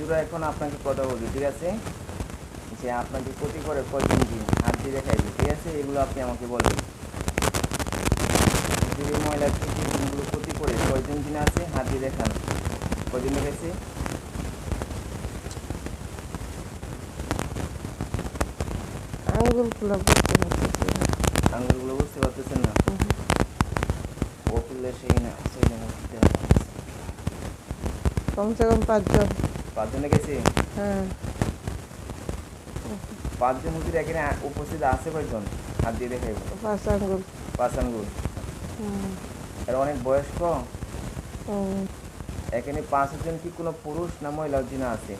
হুজুরা এখন আপনাকে কথা বলবে ঠিক আছে? যে আপনাকে ক্ষতি করে কয়জন দিন হাত দিয়ে দেখাইবে ঠিক আছে? এগুলো আপনি আমাকে বলবেন যদি ময়লা থেকে দিনগুলো ক্ষতি করে কয়জন দিন আছে? হাত দিয়ে দেখান। কয়জন দেখাইছে? আঙ্গুলগুলো বুঝতে পারতেছেন না? ও করলে সেই না সেই না বুঝতে কমসে কম পাঁচজন। পাঁচজনে গেছে? হ্যাঁ। পাঁচজন হুজুর এখানে উপস্থিত আছে কয়জন? হাত দিয়ে দেখাইব পাঁচ আঙ্গুল। পাঁচ আঙ্গুল। হুম, এর অনেক বয়স্ক। এখানে পাঁচজন কি কোনো পুরুষ না মহিলা জিনা আছে?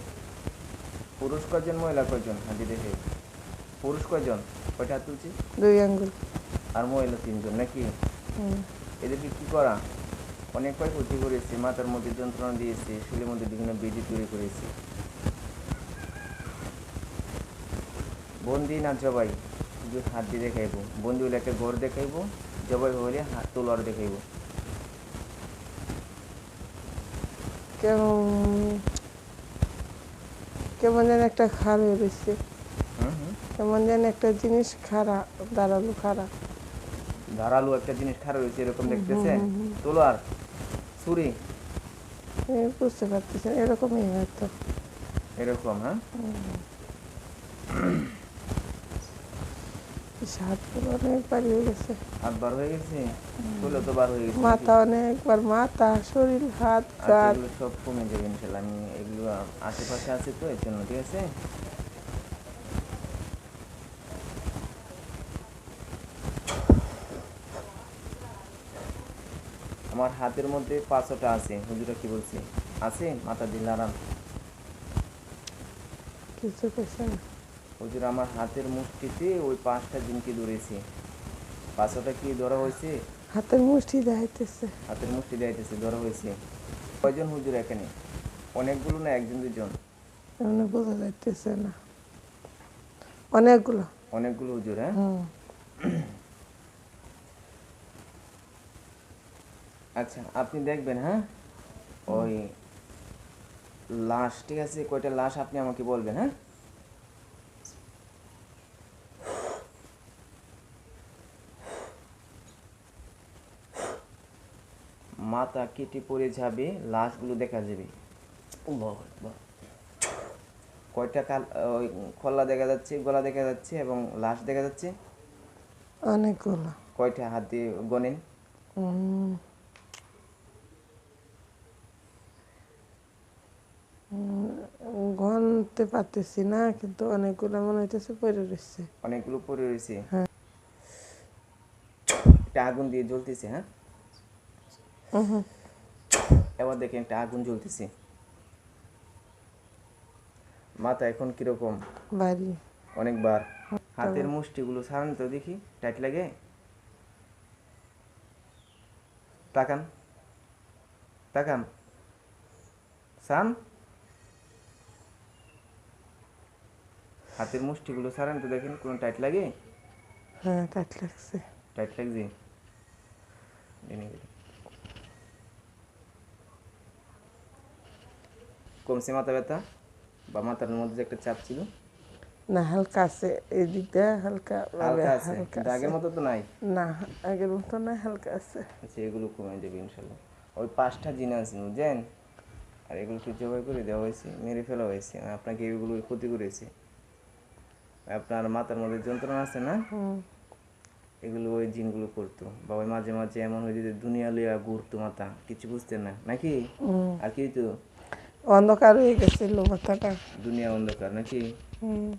পুরুষ কয়জন মহিলা কয়জন? হাতি দেখে পুরুষ কয়জন? কয়টা হাত তুলছি? দুই আঙ্গুল। আর মহিলা তিনজন নাকি? এদেরকে কি করা? অনেক কয় ক্ষতি করেছে মাথার মধ্যে যন্ত্রণা দিয়েছে শুলের মধ্যে বিভিন্ন বেদি তৈরি করেছে। বন্দি না জবাই? শুধু হাত দিয়ে দেখাইব। বন্দি হলে একটা ঘর দেখাইব জবাই হলে হাত তোলার দেখাইব। কেমন? কেমন যেন একটা খার বেরোচ্ছে হুম হুম। কেমন যেন একটা জিনিস খারা দাঁড়াল খারা ধারালো একটা জিনিস খারাপ হয়েছে এরকম দেখতেছে হুম, হুম। তোলার? ছুরি বুঝতে পারতেছি এরকমই হয়তো। এরকম হ্যাঁ? হাতগুলো অনেক বাড়ি হয়ে গেছে। হাত বার হয়ে গেছে? চুলো তো বার হয়ে গেছে মাথা অনেকবার মাথা শরীর হাত আচ্ছা, সব কমে যাবে ইনশাল্লাহ। আমি এগুলো আশেপাশে আছে তো এর জন্য ঠিক আছে? আমার হাতের মধ্যে পাঁচশোটা আছে। হুজুরা কি বলছে? আছে? মাথা দিল আরাম কিছু হুজুর আমার হাতের মুষ্টিতে ওই পাঁচটা জিনকে ধরেছে। পাঁচশোটা কি ধরা হয়েছে? হাতের মুষ্টি দেখাইতেছে। হাতের মুষ্টি দেখাইতেছে ধরা হয়েছে। কয়জন হুজুর এখানে? অনেকগুলো না একজন দুজন এমনি বোঝা যাইতেছে না। অনেকগুলো। অনেকগুলো হুজুর হ্যাঁ? আচ্ছা আপনি দেখবেন হ্যাঁ? ওই লাশ ঠিক আছে? কয়টা লাশ আপনি আমাকে বলবেন হ্যাঁ? মাথা কেটে পড়ে যাবে লাশগুলো দেখা যাবে। কয়টা কাল ওই খোলা দেখা যাচ্ছে গলা দেখা যাচ্ছে এবং লাশ দেখা যাচ্ছে? অনেকগুলো। কয়টা হাত দিয়ে গনেন গনতে পারতেছি না কিন্তু অনেকগুলো মনে হইতেছে পড়ে রয়েছে অনেকগুলো পড়ে রয়েছে হ্যাঁ। একটা আগুন দিয়ে জ্বলতেছে হ্যাঁ? এবার দেখেন একটা আগুন জ্বলতেছে। মাথা এখন কীরকম? বাড়ি অনেকবার। হাতের মুষ্টিগুলো সারান তো দেখি টাইট লাগে? তাকান। তাকান। সান হাতের মুষ্টিগুলো সারান তো দেখেন কোনো টাইট লাগে? হ্যাঁ টাইট লাগছে। টাইট লাগছে। কমছে মাথা ব্যথা? বা মাথার মধ্যে যে একটা চাপ ছিল? না হালকা আছে। এই দিকটা হালকা হালকা আছে? কিন্তু আগের মতো তো নাই? না আগের মতো না হালকা আছে। আচ্ছা এগুলো কমে যাবে ইনশাল্লাহ। ওই পাঁচটা জিন আছে বুঝছেন? আর এগুলোকে জবাই করে দেওয়া হয়েছে মেরে ফেলা হয়েছে আপনাকে এগুলো ক্ষতি করেছে। আপনার মাথার মধ্যে যন্ত্রণা আছে না? এগুলো ওই জিনগুলো করতো। বা ওই মাঝে মাঝে এমন হয়ে যেত দুনিয়া লইয়া ঘুরতো মাথা। কিছু বুঝতে না নাকি? আর কি তো অন্ধকার হয়ে গেছিল মাথাটা। দুনিয়া অন্ধকার নাকি? হুম।